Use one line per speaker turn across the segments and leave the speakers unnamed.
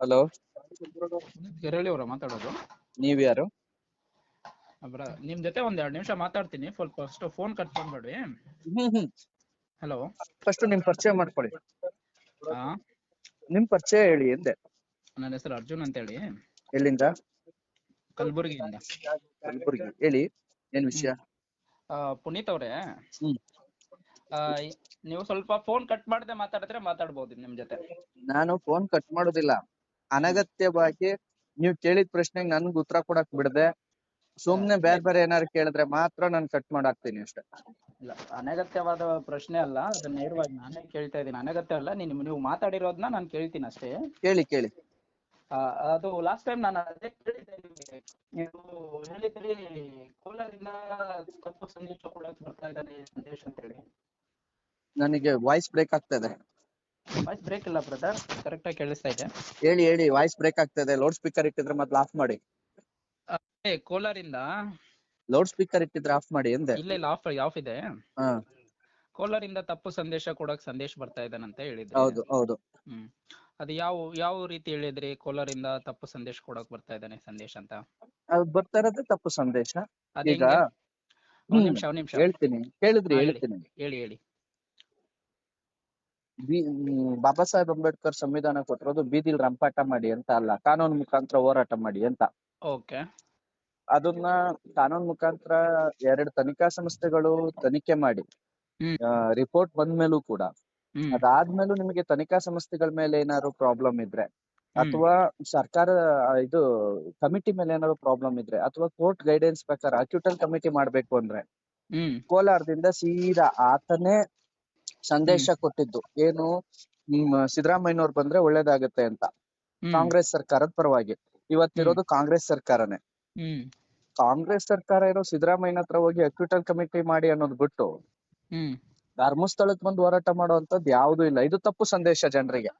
Hello.
ಕೆರಳಿ ಅವರ ಮಾತಾಡೋದು?
ನೀವ್ ಯಾರು
ಬ್ರ ನಿಮ್ ಜೊತೆ ಒಂದ್ ಎರಡ್ ನಿಮಿಷ ಮಾತಾಡ್ತೀನಿ. ಸ್ವಲ್ಪ ಫಸ್ಟ್ ಫೋನ್ ಕಟ್ ಮಾಡ್ಬೇಡಿ ಹಲೋ.
ಫಸ್ಟ್ ನಿಮ್ ಪರಿಚಯ ಮಾಡ್ಕೊಳ್ಳಿ.
ಹಾ
ನಿಮ್ ಪರಿಚಯ ಹೇಳಿ ಎಂದೆ?
ನನ್ನ ಹೆಸರು ಅರ್ಜುನ್ ಅಂತ ಹೇಳಿ
ಎಲ್ಲಿಂದ?
ಕಲಬುರಗಿಯಿಂದ.
ಕಲಬುರ್ಗಿ. ಹೇಳಿ ಏನ್ ವಿಷಯ?
ಆ, ಪುನೀತ್ ಅವರೇ.
ಹ್ಮ್.
ಆ, ನೀವು ಸ್ವಲ್ಪ ಫೋನ್ ಕಟ್ ಮಾಡದೆ ಮಾತಾಡಿದ್ರೆ ಮಾತಾಡ್ಬೋದು ನಿಮ್ ಜೊತೆ.
ನಾನು ಫೋನ್ ಕಟ್ ಮಾಡೋದಿಲ್ಲ. ಅನಗತ್ಯವಾಗಿ ನೀವ್ ಕೇಳಿದ ಪ್ರಶ್ನೆಗೆ ನನ್ಗ್ ಉತ್ತರ ಕೊಡಕ್ ಬಿಡದೆ. ಸುಮ್ನೆ ಬೇರೆ ಬೇರೆ ಏನಾದ್ರು ಕೇಳಿದ್ರೆ ಮಾತ್ರ ನಾನು ಕಟ್ ಮಾಡಾಕ್ತೀನಿ ಅಷ್ಟೇ.
ಇಲ್ಲ ಅನಗತ್ಯವಾದ ಪ್ರಶ್ನೆ ಅಲ್ಲ ಅದನ್ನ ನೇರವಾಗಿ ನಾನೇ ಕೇಳ್ತಾ ಇದ್ದೀನಿ. ಅನಗತ್ಯ ಅಲ್ಲ ನೀನ್ ನೀವು ಮಾತಾಡಿರೋದನ್ನ ನಾನು ಕೇಳ್ತೀನಿ ಅಷ್ಟೇ.
ಕೇಳಿ ಕೇಳಿ.
ಆ, ಅದು ಲಾಸ್ಟ್ ಟೈಮ್ ನಾನು ಅದೇ ಕೇಳಿದ್ದೆ ನಿಮ್ಗೆ. ನೀವು ಹೇಳಿದ್ರಿ ಕೋಲಾರಿಂದ ತಪ್ಪು ಸಂದೇಶ ಕೊಡಕ್ ಬರ್ತಾ ಇದ್ದಾನೆ ಸಂದೇಶ್ ಅಂತ ಹೇಳಿ
ನನಗೆ ವಾಯ್ಸ್ ಬ್ರೇಕ್ ಆಗ್ತದೆ
ವಾಯ್ಸ್ ಬ್ರೇಕ್ ಇಲ್ಲ ಬ್ರದರ್ ಕರೆಕ್ಟ್ ಆಗಿ ಕೇಳಿಸ್ತಾ ಇದೆ.
ಹೇಳಿ ಹೇಳಿ. ವಾಯ್ಸ್ ಬ್ರೇಕ್ ಆಗ್ತದೆ ಲೌಡ್ ಸ್ಪೀಕರ್ ಇಟ್ಟಿದ್ರೆ ಮತ್ತೆ ಆಫ್ ಮಾಡಿ.
ಏ, ಕೋಲಾರಿಂದ?
ಲೌಡ್ ಸ್ಪೀಕರ್ ಇಟ್ಟಿದ್ರೆ ಆಫ್ ಮಾಡಿ ಎಂದೆ?
ಇಲ್ಲ ಇಲ್ಲ. ಆಫ್ ಆಫ್ ಇದೆ.
ಹಾ.
ಕೋಲಾರಿಂದ ತಪ್ಪು ಸಂದೇಶ ಕೊಡಕ್ ಸಂದೇಶ ಬರ್ತಾ ಇದ್ದಾನಂತ ಹೇಳಿದ್ರು.
ಹೌದು ಹೌದು.
ಹ್ಮ್. ಅದು ಯಾವ ಯಾವ ರೀತಿ ಹೇಳಿದ್ರಿ? ಕೋಲಾರಿಂದ ತಪ್ಪು ಸಂದೇಶ ಕೊಡಕ್ ಬರ್ತಾ ಇದ್ದಾನೆ ಸಂದೇಶ ಅಂತ?
ಅದು ಬರ್ತಾ ಇರೋದು ತಪ್ಪು ಸಂದೇಶ.
ಅದ್
ಈಗ
ಹೆಂಗೆ? ಒಂದ್ ನಿಮಿಷ ಒಂದ್ ನಿಮಿಷ.
ಹೇಳ್ತೀನಿ. ಕೇಳಿದ್ರಿ
ಹಾ,
ಹೇಳ್ತೀನಿ.
ಹೇಳಿ ಹೇಳಿ.
ಬಿ ಬಾಬಾ ಸಾಹೇಬ್ ಅಂಬೇಡ್ಕರ್ ಸಂವಿಧಾನ ಕೊಟ್ಟಿರೋದು ಬೀದಿಲ್ ರಂಪಾಟ ಮಾಡಿ ಅಂತ ಅಲ್ಲ ಕಾನೂನು ಮುಖಾಂತರ ಹೋರಾಟ ಮಾಡಿ ಅಂತ.
ಓಕೆ.
ಅದನ್ನ ಕಾನೂನು ಮುಖಾಂತರ ಎರಡು ತನಿಖಾ ಸಂಸ್ಥೆಗಳು ತನಿಖೆ ಮಾಡಿ
ಹ್ಮ್.
ರಿಪೋರ್ಟ್ ಬಂದ್ಮೇಲೂ ಕೂಡ.
ಹ್ಮ್.
ಅದಾದ್ಮೇಲೂ ನಿಮಗೆ ತನಿಖಾ ಸಂಸ್ಥೆಗಳ ಮೇಲೆ ಏನಾದ್ರು ಪ್ರಾಬ್ಲಮ್ ಇದ್ರೆ ಅಥವಾ ಸರ್ಕಾರ ಆ, ಇದು ಕಮಿಟಿ ಮೇಲೆ ಏನಾದ್ರು ಪ್ರಾಬ್ಲಮ್ ಇದ್ರೆ ಅಥವಾ ಕೋರ್ಟ್ ಗೈಡೆನ್ಸ್ ಪ್ರಕಾರ ಅಕ್ಯೂಟಲ್ ಕಮಿಟಿ ಮಾಡ್ಬೇಕು ಅಂದ್ರೆ
ಹ್ಮ್.
ಕೋಲಾರದಿಂದ ಸೀದಾ ಆತನೇ ಸಂದೇಶ ಕೊಟ್ಟಿದ್ದು. ಏನು ಸಿದ್ದರಾಮಯ್ಯನವ್ರು ಬಂದ್ರೆ ಒಳ್ಳೇದಾಗತ್ತೆ ಅಂತ. ಕಾಂಗ್ರೆಸ್ ಸರ್ಕಾರದ ಪರವಾಗಿ. ಇವತ್ತಿರೋದು ಕಾಂಗ್ರೆಸ್ ಸರ್ಕಾರನೇ. ಕಾಂಗ್ರೆಸ್ ಸರ್ಕಾರ ಇರೋ ಸಿದ್ದರಾಮಯ್ಯನ ಹತ್ರ ಹೋಗಿ ಅಕ್ಯೂಟಲ್ ಕಮಿಟಿ ಮಾಡಿ ಅನ್ನೋದು ಬಿಟ್ಟು ಧರ್ಮಸ್ಥಳಕ್ ಬಂದು ಹೋರಾಟ ಮಾಡುವಂತದ್ದು ಯಾವ್ದು ಇಲ್ಲ. ಇದು ತಪ್ಪು ಸಂದೇಶ ಜನರಿಗೆ.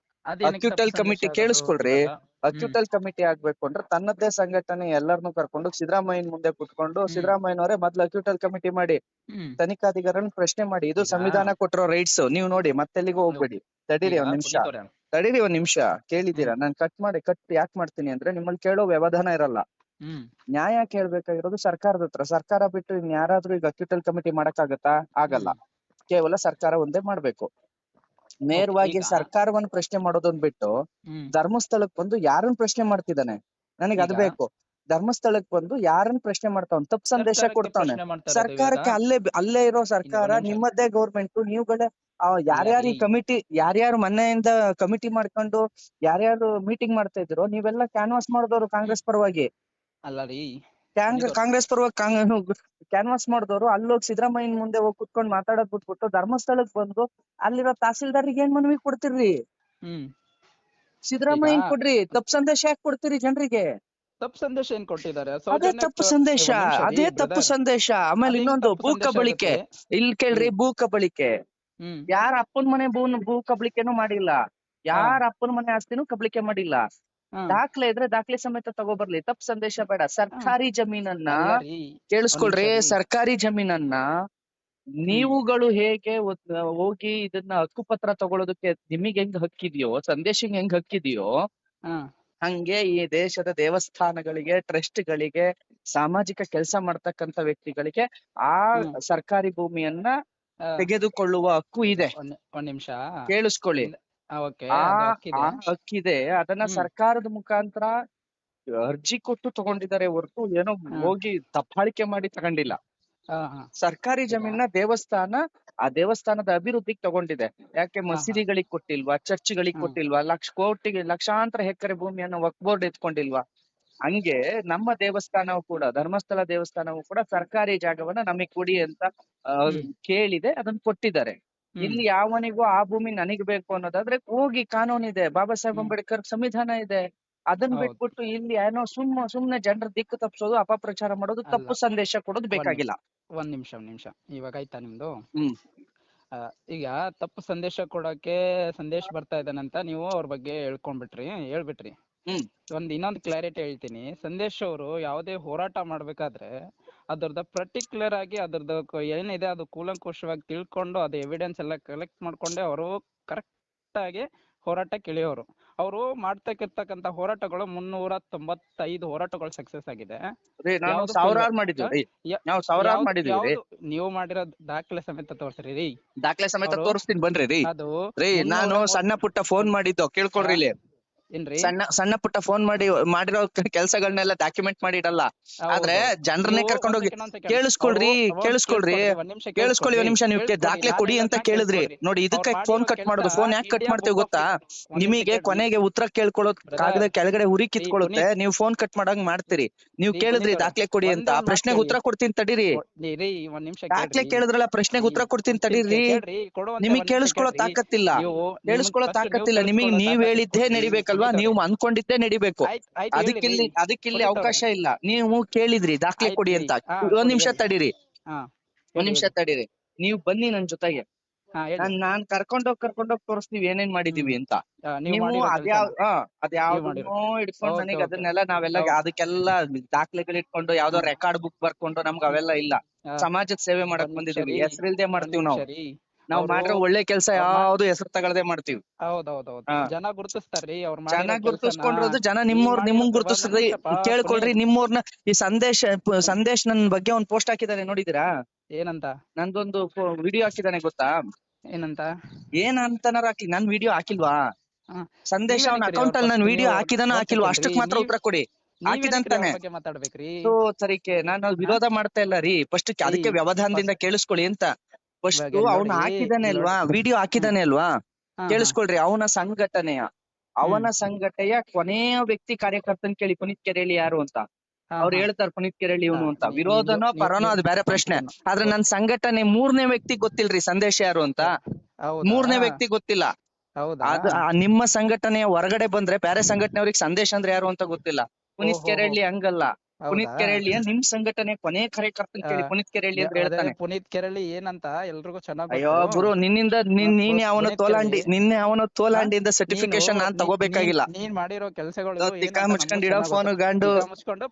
ಅಕ್ಯೂಟಲ್
ಕಮಿಟಿ
ಕೇಳಿಸ್ಕೊಳ್ರಿ. ಅಕ್ಯೂಟಲ್ ಕಮಿಟಿ ಆಗ್ಬೇಕು ಅಂದ್ರೆ ತನ್ನದೇ ಸಂಘಟನೆ ಎಲ್ಲರನ್ನು ಕರ್ಕೊಂಡು ಸಿದ್ದರಾಮಯ್ಯನ ಮುಂದೆ ಕುತ್ಕೊಂಡು. ಸಿದ್ದರಾಮಯ್ಯನವರೇ ಮೊದ್ಲು ಅಕ್ಯೂಟಲ್ ಕಮಿಟಿ ಮಾಡಿ ತನಿಖಾಧಿಕಾರನ್ ಪ್ರಶ್ನೆ ಮಾಡಿ ಇದು ಸಂವಿಧಾನ ಕೊಟ್ಟಿರೋ ರೈಟ್ಸ್ ನೀವು ನೋಡಿ ಮತ್ತೆಲ್ಲಿಗೂ ಹೋಗ್ಬೇಡಿ. ತಡೀರಿ ಒಂದ್ ನಿಮಿಷ. ತಡೀರಿ ಒಂದ್ ನಿಮಿಷ. ಕೇಳಿದೀರಾ ನಾನು ಕಟ್ ಮಾಡಿ ಕಟ್ ಯಾಕೆ ಮಾಡ್ತೀನಿ ಅಂದ್ರೆ ನಿಮ್ಮಲ್ಲಿ ಕೇಳೋ ವ್ಯವಧಾನ ಇರಲ್ಲ.
ಹ್ಮ್.
ನ್ಯಾಯ ಕೇಳ್ಬೇಕಾಗಿರೋದು ಸರ್ಕಾರದ ಹತ್ರ. ಸರ್ಕಾರ ಬಿಟ್ಟು ಇನ್ ಯಾರಾದ್ರೂ ಈಗ ಅಕ್ಯೂಟಲ್ ಕಮಿಟಿ ಮಾಡಕ್ಕಾಗತ್ತಾ? ಆಗಲ್ಲ. ಕೇವಲ ಸರ್ಕಾರ ಒಂದೇ ಮಾಡ್ಬೇಕು. ನೇರವಾಗಿ ಸರ್ಕಾರವನ್ನು ಪ್ರಶ್ನೆ ಮಾಡೋದನ್ ಬಿಟ್ಟು ಧರ್ಮಸ್ಥಳಕ್ ಬಂದು ಯಾರನ್ನ ಪ್ರಶ್ನೆ ಮಾಡ್ತಿದ್ದಾನೆ? ನನಗೆ ಅದ್ ಬೇಕು. ಧರ್ಮಸ್ಥಳಕ್ ಬಂದು ಯಾರನ್ನ ಪ್ರಶ್ನೆ ಮಾಡ್ತಾವ್? ತಪ್ಪು ಸಂದೇಶ ಕೊಡ್ತಾನೆ ಸರ್ಕಾರಕ್ಕೆ ಅಲ್ಲೇ ಅಲ್ಲೇ ಇರೋ ಸರ್ಕಾರ ನಿಮ್ಮದೇ ಗೌರ್ಮೆಂಟ್ ನೀವುಗಳೇ ಯಾರ್ಯಾರು ಈ. ಕಮಿಟಿ ಯಾರ್ಯಾರು ಮನೆಯಿಂದ ಕಮಿಟಿ ಮಾಡ್ಕೊಂಡು ಯಾರ್ಯಾರು ಮೀಟಿಂಗ್ ಮಾಡ್ತಾ ಇದ್ರು ನೀವೆಲ್ಲ ಕ್ಯಾನ್ವಾಸ್ ಮಾಡಿದವರು ಕಾಂಗ್ರೆಸ್ ಪರವಾಗಿ.
ಅಲ್ಲ ರೀ
ಕಾಂಗ್ರೆಸ್ ಪರವಾಗಿ ಕ್ಯಾನ್ವಾಸ್ ಮಾಡಿದವರು ಅಲ್ಲಿ ಹೋಗಿ ಸಿದ್ದರಾಮಯ್ಯನ ಮುಂದೆ ಹೋಗಿ ಕುತ್ಕೊಂಡ್ ಮಾತಾಡೋದ್ ಬಿಟ್ಬಿಟ್ಟು ಧರ್ಮಸ್ಥಳಕ್ ಬಂದು ಅಲ್ಲಿರೋ ತಹಸೀಲ್ದಾರ್ರಿಗೆ ಏನ್ ಮನವಿ ಕೊಡ್ತಿರ್ರಿ?
ಹ್ಮ್.
ಸಿದ್ದರಾಮಯ್ಯನ್ ಕೊಡ್ರಿ ತಪ್ಪು ಸಂದೇಶ ಯಾಕೆ ಕೊಡ್ತೀರಿ ಜನರಿಗೆ?
ತಪ್ಪು ಸಂದೇಶ ಏನ್ ಕೊಟ್ಟಿದ್ದಾರೆ?
ಅದೇ ತಪ್ಪು ಸಂದೇಶ ಅದೇ ತಪ್ಪು ಸಂದೇಶ. ಆಮೇಲೆ ಇನ್ನೊಂದು ಭೂ ಕಬಳಿಕೆ? ಇಲ್ಲಿ ಕೇಳ್ರಿ ಭೂ ಕಬಳಿಕೆ. ಯಾರ ಅಪ್ಪನ ಮನೆ ಭೂ ಭೂ ಕಬಳಿಕೆನೂ ಮಾಡಿಲ್ಲ. ಯಾರ ಅಪ್ಪನ ಮನೆ ಆಸ್ತಿನೂ ಕಬಳಿಕೆ ಮಾಡಿಲ್ಲ. ದಾಖಲೆ ಇದ್ರೆ ದಾಖಲೆ ಸಮೇತ ತಗೋಬರ್ಲಿ ತಪ್ಪು ಸಂದೇಶ ಬೇಡ. ಸರ್ಕಾರಿ ಜಮೀನನ್ನ ಕೇಳಿಸ್ಕೊಳ್ರಿ. ಸರ್ಕಾರಿ ಜಮೀನನ್ನ ನೀವುಗಳು ಹೇಗೆ ಹೋಗಿ ಇದನ್ನ ಹಕ್ಕುಪತ್ರ ತಗೊಳ್ಳೋದಕ್ಕೆ ನಿಮಗೆ ಹೆಂಗ್ ಹಕ್ಕಿದೆಯೋ ಸಂದೇಶ ಹೆಂಗ್ ಹಕ್ಕಿದೆಯೋ. ಹಂಗೆ ಈ ದೇಶದ ದೇವಸ್ಥಾನಗಳಿಗೆ ಟ್ರಸ್ಟ್ ಗಳಿಗೆ ಸಾಮಾಜಿಕ ಕೆಲಸ ಮಾಡ್ತಕ್ಕಂತ ವ್ಯಕ್ತಿಗಳಿಗೆ ಆ ಸರ್ಕಾರಿ ಭೂಮಿಯನ್ನ ತೆಗೆದುಕೊಳ್ಳುವ ಹಕ್ಕು ಇದೆ.
ಒಂದ್ ನಿಮಿಷ.
ಕೇಳಿಸ್ಕೊಳ್ಳಿ.
ಓಕೆ
ಆ. ಆ ಹಕ್ಕಿದೆ ಅದನ್ನ
ಹ್ಮ್.
ಸರ್ಕಾರದ ಮುಖಾಂತರ ಅರ್ಜಿ ಕೊಟ್ಟು ತಗೊಂಡಿದ್ದಾರೆ ಹೊರತು ಏನೋ
ಹಾ.
ಹೋಗಿ ದಬ್ಬಾಳಿಕೆ ಮಾಡಿ ತಗೊಂಡಿಲ್ಲ
ಹಾ, ಹಾ.
ಸರ್ಕಾರಿ ಜಮೀನ ದೇವಸ್ಥಾನ ಆ ದೇವಸ್ಥಾನದ ಅಭಿವೃದ್ಧಿಗೆ ತಗೊಂಡಿದೆ ಯಾಕೆ
ಹಾ.
ಮಸೀದಿಗಳಿಗೆ ಕೊಟ್ಟಿಲ್ವಾ ಚರ್ಚ್ಗಳಿಗೆ. ಕೊಟ್ಟಿಲ್ವಾ ಲಕ್ಷ ಕೋಟಿಗೆ ಲಕ್ಷಾಂತರ ಎಕರೆ ಭೂಮಿಯನ್ನ ವಕ್ ಬೋರ್ಡ್ ಎತ್ಕೊಂಡಿಲ್ವಾ ಹಂಗೆ ನಮ್ಮ ದೇವಸ್ಥಾನವು ಕೂಡ ಧರ್ಮಸ್ಥಳ ದೇವಸ್ಥಾನವು ಕೂಡ ಸರ್ಕಾರಿ ಜಾಗವನ್ನ ನಮಗೆ ಕೊಡಿ ಅಂತ ಆ,
ಹ್ಮ್.
ಕೇಳಿದೆ ಅದನ್ನ ಕೊಟ್ಟಿದ್ದಾರೆ. ಇಲ್ಲಿ ಯಾವನಿಗೂ ಆ ಭೂಮಿ ನನಗ್ ಬೇಕು ಅನ್ನೋದಾದ್ರೆ ಹೋಗಿ ಕಾನೂನಿದೆ ಬಾಬಾ ಸಾಹೇಬ್ ಅಂಬೇಡ್ಕರ್ ಸಂವಿಧಾನ ಇದೆ. ಅದನ್ನ ಬಿಟ್ಬಿಟ್ಟು ಇಲ್ಲಿ ಏನೋ ಸುಮ್ಮ ಸುಮ್ನೆ ಜನರ ದಿಕ್ಕು ತಪ್ಪಿಸೋದು ಅಪಪ್ರಚಾರ ಮಾಡೋದು ತಪ್ಪು ಸಂದೇಶ ಕೊಡೋದು ಬೇಕಾಗಿಲ್ಲ.
ಒಂದ್ ನಿಮಿಷ ಒಂದ್ ನಿಮಿಷ. ಇವಾಗ ಆಯ್ತಾ ನಿಮ್ದು? ಈಗ ತಪ್ಪು ಸಂದೇಶ ಕೊಡಕ್ಕೆ ಸಂದೇಶ ಬರ್ತಾ ಇದ್ದಾನಂತ ನೀವು ಅವ್ರ ಬಗ್ಗೆ ಹೇಳ್ಕೊಂಡ್ಬಿಟ್ರಿ ಹೇಳ್ಬಿಟ್ರಿ. ಒಂದ್ ಇನ್ನೊಂದ್ ಕ್ಲಾರಿಟಿ ಹೇಳ್ತೀನಿ. ಸಂದೇಶ್ ಅವರು ಯಾವುದೇ ಹೋರಾಟ ಮಾಡ್ಬೇಕಾದ್ರೆ ಅದ್ರದ್ದು ಪರ್ಟಿಕ್ಯುಲರ್ ಆಗಿ ಅದ್ರದ್ದು ಏನಿದೆ ಅದು ಕೂಲಂಕುಷವಾಗಿ ತಿಳ್ಕೊಂಡು ಅದು ಎವಿಡೆನ್ಸ್ ಎಲ್ಲ ಕಲೆಕ್ಟ್ ಮಾಡ್ಕೊಂಡೆ ಅವರು ಕರೆಕ್ಟ್ ಆಗಿ ಹೋರಾಟಕ್ಕೆ ಇಳಿಯೋರು ಅವರು ಮಾಡ್ತಕ್ಕಿರ್ತಕ್ಕಂತ ಹೋರಾಟಗಳು ಮುನ್ನೂರ ತೊಂಬತ್ತೈದು ಹೋರಾಟಗಳು ಸಕ್ಸಸ್ ಆಗಿದೆ.
ನಾವು
ಮಾಡಿರೋ ದಾಖಲೆ ಸಮೇತ ತೋರ್ಸ್ರಿ ರೀ.
ದಾಖಲೆ ಸಮೇತ ತೋರಿಸ್ತೀನಿ ಬನ್ರಿ ರೀ.
ಅದು
ರೀ ನಾನು ಸಣ್ಣ ಪುಟ್ಟ ಫೋನ್ ಮಾಡಿದ್ದು ಕೇಳ್ಕೊಳ್ರಿ ಇಲ್ಲಿ.
ಏನ್ರಿ?
ಸಣ್ಣ ಸಣ್ಣ ಪುಟ್ಟ ಫೋನ್ ಮಾಡಿ ಮಾಡಿರೋ ಕೆಲಸಗಳನ್ನೆಲ್ಲ ಡಾಕ್ಯುಮೆಂಟ್ ಮಾಡಿ ಇಡಲ್ಲ. ಆದ್ರೆ ಜನರನ್ನೇ ಕರ್ಕೊಂಡು ಹೋಗಿ ಕೇಳಿಸ್ಕೊಳ್ರಿ ಕೇಳಿಸ್ಕೊಳ್ರಿ.
ಕೇಳಿಸ್ಕೊಳ್ಳಿ, ಒಂದ್ ನಿಮಿಷ
ನಿಮ್ಗೆ ನೀವು ದಾಖಲೆ ಕೊಡಿ ಅಂತ ಕೇಳಿದ್ರಿ. ನೋಡಿ ಇದಕ್ಕೆ ಫೋನ್ ಕಟ್ ಮಾಡೋದು ಫೋನ್ ಯಾಕೆ ಕಟ್ ಮಾಡ್ತೀವಿ ಗೊತ್ತಾ? ನಿಮಗೆ ಕೊನೆಗೆ ಉತ್ತರ ಕೇಳ್ಕೊಳ್ಳೋದ್ ಕಾಗದ ಕೆಳಗಡೆ ಉರಿ ಕಿತ್ಕೊಳ್ಳುತ್ತೆ. ನೀವು ಫೋನ್ ಕಟ್ ಮಾಡಂಗ್ ಮಾಡ್ತೀರಿ. ನೀವು ಕೇಳಿದ್ರಿ ದಾಖಲೆ ಕೊಡಿ ಅಂತ. ಆ ಪ್ರಶ್ನೆಗೆ ಉತ್ತರ ಕೊಡ್ತೀನಿ ತಡೀರಿ. ದಾಖಲೆ ಕೇಳಿದ್ರಲ್ಲ ಪ್ರಶ್ನೆಗೆ ಉತ್ತರ ಕೊಡ್ತೀನಿ ತಡೀರಿ. ನಿಮಗೆ ಕೇಳಿಸ್ಕೊಳ್ಳೋ ತಾಕತ್ತಿಲ್ಲ. ಕೇಳಿಸ್ಕೊಳ್ಳೋ ತಾಕತ್ತಿಲ್ಲ. ನಿಮಗೆ ನೀವ್ ಹೇಳಿದ್ದೇ ನಡಿಬೇಕಲ್ವಾ ನೀವು ಅನ್ಕೊಂಡಿದ್ದೇ ನಡಿಬೇಕು. ಅದಕ್ಕಿಲ್ಲಿ ಅದಕ್ಕಿಲ್ಲಿ ಅವಕಾಶ ಇಲ್ಲ. ನೀವು ಕೇಳಿದ್ರಿ ದಾಖಲೆ ಕೊಡಿ ಅಂತ. ಒಂದ್ ನಿಮಿಷ. ತಡೀರಿ. ಒಂದ್ ನಿಮಿಷ ತಡೀರಿ. ನೀವು ಬನ್ನಿ ನನ್ ಜೊತೆಗೆ. ನಾನ್ ಕರ್ಕೊಂಡೋಗ್ ಕರ್ಕೊಂಡೋಗ್ ತೋರಿಸ್ತೀವಿ ಏನೇನ್ ಮಾಡಿದೀವಿ ಅಂತ.
ನೀವು
ಅದ್ಯಾವ್
ಮಾಡಿರೋ.
ಇಟ್ಕೊಂಡು ನನಗೆ ಅದನ್ನೆಲ್ಲ ನಾವೆಲ್ಲ. ಅದಕ್ಕೆಲ್ಲ ದಾಖಲೆಗಳು ಇಟ್ಕೊಂಡು ಯಾವ್ದೋ ರೆಕಾರ್ಡ್ ಬುಕ್ ಬರ್ಕೊಂಡು ನಮ್ಗ್ ಅವೆಲ್ಲ ಇಲ್ಲ. ಸಮಾಜದ ಸೇವೆ ಮಾಡಕ್ ಬಂದಿದೀವಿ. ಹೆಸರಿಲ್ದೆ ಮಾಡ್ತೀವಿ ನಾವು. ನಾವ್ ಮಾಡಿರೋ ಒಳ್ಳೆ ಕೆಲಸ ಯಾವ್ದು ಹೆಸರು ತಗೊಳ್ದೆ ಮಾಡ್ತೀವಿ.
ಹೌದೌದೌದು.
ಹಾ.
ಜನ ಗುರುತಿಸ್ತಾರ್ರಿ ಅವ್ರ
ಜನ ಗುರುತಿಸ್ಕೊಂಡಿರೋದು ಜನ
ನಿಮ್ಮೋರ್
ನಿಮ್ಮವ್ರ್ ನಿಮ್ಮನ್
ಒಂದ್
ಕೇಳ್ಕೊಳ್ರಿ. ನಿಮ್ಮವ್ರನ್ನ ಈ ಸಂದೇಶ ಪ- ಸಂದೇಶ್ ನನ್ ಬಗ್ಗೆ ಒಂದ್ ಪೋಸ್ಟ್ ಹಾಕಿದಾನೆ ನೋಡಿದಿರಾ?
ಏನಂತ?
ನಂದೊಂದು ವಿಡಿಯೋ ಹಾಕಿದಾನೆ ಗೊತ್ತಾ?
ಏನಂತ?
ಏನ್ ಅಂತನಾರ ಹಾಕಿ ನನ್ ವಿಡಿಯೋ ಹಾಕಿಲ್ವಾ?
ಹಾ.
ಸಂದೇಶ ಅವನ
ನೀವೇನಕ್ರಿ
ಅಕೌಂಟ್ ಅಲ್ಲಿ
ಅವ್ರ್
ನನ್ ವಿಡಿಯೋ
ನೀವು
ಹಾಕಿದಾನ ಹಾಕಿಲ್ವಾ ಅಷ್ಟಕ್ ಮಾತ್ರ
ನೀವ್-
ಉತ್ತರ ಕೊಡಿ. ಹಾಕಿದಂತಾನೆ
ಬಗ್ಗೆ ಮಾತಾಡ್ಬೇಕ್ರಿ?
ಸೊ ಸರಿಕೆ ನಾನು ವಿರೋಧ ಮಾಡ್ತಾ ಇಲ್ಲ ರೀ. ಫಸ್ಟ್ ಅದಕ್ಕೆ ವ್ಯವಧಾನದಿಂದ ಕೇಳಿಸ್ಕೊಳ್ಳಿ ಅಂತ. ಫಸ್ಟ್ ಅವನು ಹಾಕಿದಾನೆ ಅಲ್ವಾ ವಿಡಿಯೋ ಹಾಕಿದಾನೆ ಅಲ್ವಾ. ಕೇಳಿಸ್ಕೊಳ್ರಿ ಅವನ ಸಂಘಟನೆಯ. ಅವನ ಸಂಘಟನೆಯ ಕೊನೆಯ ವ್ಯಕ್ತಿ ಕಾರ್ಯಕರ್ತನ್ ಕೇಳಿ ಪುನೀತ್ ಕೆರೆಳಿ ಯಾರು ಅಂತ. ಅವ್ರು. ಹೇಳ್ತಾರೆ ಪುನೀತ್ ಕೆರೆಳಿ ಇವನು ಅಂತ. ವಿರೋಧನೋ ಪರನೋ ಅದು ಬೇರೆ ಪ್ರಶ್ನೆ. ಆದ್ರೆ ನನ್ ಸಂಘಟನೆ ಮೂರನೇ ವ್ಯಕ್ತಿ ಗೊತ್ತಿಲ್ರಿ ಸಂದೇಶ ಯಾರು ಅಂತ? ಮೂರನೇ ವ್ಯಕ್ತಿ ಗೊತ್ತಿಲ್ಲ.
ಹೌದಾ?
ಅದು ನಿಮ್ಮ ಸಂಘಟನೆಯ ಹೊರಗಡೆ ಬಂದ್ರೆ ಬೇರೆ ಸಂಘಟನೆಯವ್ರಿಗೆ ಸಂದೇಶ ಅಂದ್ರೆ ಯಾರು ಅಂತ ಗೊತ್ತಿಲ್ಲ. ಪುನೀತ್. ಕೆರೆಳ್ಳಿ ಹಂಗಲ್ಲ. ಪುನೀತ್ ಕೆರಳಿ ನಿಮ್ ಸಂಘಟನೆ ಕೊನೆ ಕಾರ್ಯಕರ್ತನ ಕೇಳಿ ಪುನೀತ್ ಕೆರಳಿ ಅಂತ ಹೇಳ್ತಾನೆ.
ಪುನೀತ್ ಕೆರಳಿ ಏನಂತ ಎಲ್ರಿಗೂ ಚೆನ್ನಾಗಿ
ಅಯ್ಯೋ ಗುರು ನಿನ್ನಿಂದ ನೀನ್ ಅವನು ತೋಲಾಂಡಿ. ನಿನ್ನೆ ಅವನ ತೋಲಾಂಡಿಯಿಂದ ಸರ್ಟಿಫಿಕೇಶನ್ ನಾನ್ ತಗೋಬೇಕಾಗಿಲ್ಲ.
ನೀನ್- ಮಾಡಿರೋ ಕೆಲಸಗಳು
ಮುಚ್ಕೊಂಡು ಮುಚ್ಕೊಂಡ್ ಇಡೋ ಫೋನ್ ಗಂಡು.
ಮುಚ್ಕೊಂಡು